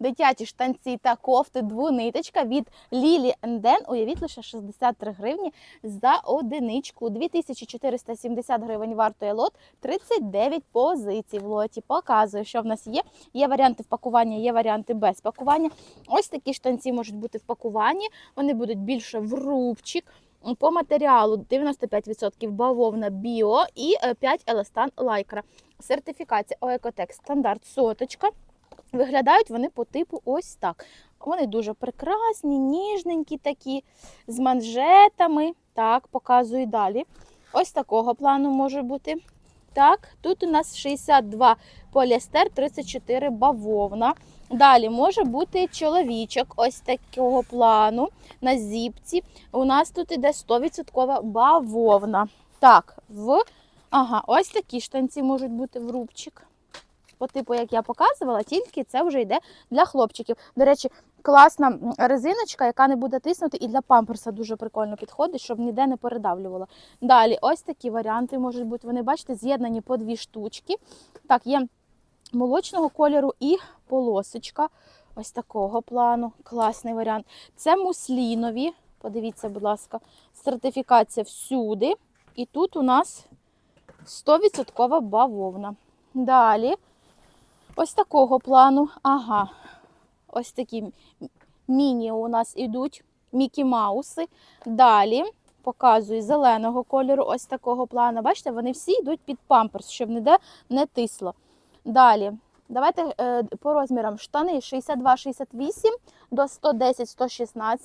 дитячі штанці та кофти двуниточка від Лілі Енден. Уявіть лише 63 гривні за одиничку. 2470 гривень вартує лот, 39 позицій в лоті. Показую, що в нас є. Є варіанти в пакуванні, є варіанти без пакування. Ось такі штанці можуть бути в пакуванні. Вони будуть більше в рубчик. По матеріалу 95% бавовна біо і е, 5 еластан лайкра. Сертифікація ОЕКОТЕК стандарт соточка. Виглядають вони по типу ось так. Вони дуже прекрасні, ніжненькі такі, з манжетами. Так, показую далі. Ось такого плану може бути. Так, тут у нас 62 поліестер, 34 бавовна. Далі може бути чоловічок ось такого плану на зіпці. У нас тут іде 100% бавовна. Так, в ага, ось такі штанці можуть бути в рубчик. По типу, як я показувала, тільки це вже йде для хлопчиків. До речі, класна резиночка, яка не буде тиснути, і для памперса дуже прикольно підходить, щоб ніде не передавлювала. Далі, ось такі варіанти можуть бути. Вони, бачите, з'єднані по дві штучки. Так, є молочного кольору і полосочка. Ось такого плану. Класний варіант. Це муслінові. Подивіться, будь ласка, сертифікація всюди. І тут у нас 100% бавовна. Далі, ось такого плану. Ага. Ось такі міні у нас ідуть. Мікі Мауси. Далі показую зеленого кольору, ось такого плану. Бачите, вони всі йдуть під памперс, щоб ніде не тисло. Далі, давайте е, по розмірам штани 62-68 до 110-116,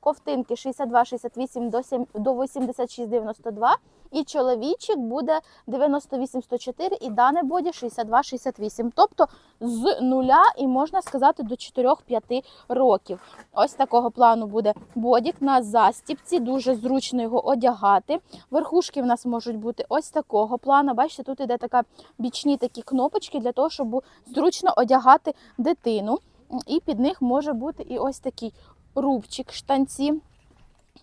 ковтинки 62-68 до, сім- до 86-92 і чоловічик буде 98-104 і дане боді 62-68. Тобто з нуля і можна сказати до 4-5 років. Ось такого плану буде бодік на застіпці, дуже зручно його одягати. Верхушки в нас можуть бути ось такого плану. Бачите, тут іде така бічні такі кнопочки для того, щоб зручно одягати дитину. І під них може бути і ось такий рубчик штанці.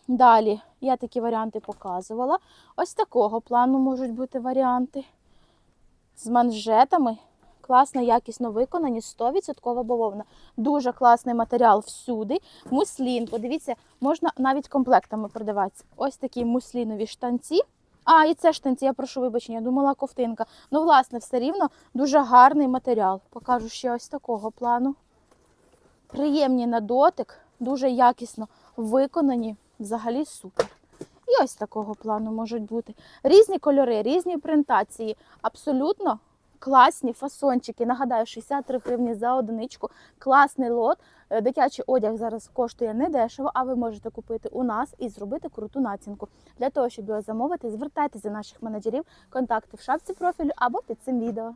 Далі я такі варіанти показувала. Ось такого плану можуть бути варіанти з манжетами. Класно, якісно виконані, 100% бавовна. Дуже класний матеріал всюди. Муслін, подивіться, можна навіть комплектами продаватися. Ось такі муслінові штанці. А, і це штанці, я прошу вибачення, думала ковтинка. Ну, власне, все рівно дуже гарний матеріал. Покажу ще ось такого плану. Приємні на дотик, дуже якісно виконані. Взагалі супер. І ось такого плану можуть бути. Різні кольори, різні принтації. Абсолютно класні фасончики. Нагадаю, 63 гривні за одиничку. Класний лот. Е, Дитячий одяг зараз коштує недешево, а ви можете купити у нас і зробити круту націнку. Для того, щоб його замовити, звертайтеся до наших менеджерів, контакти в шапці профілю або під цим відео.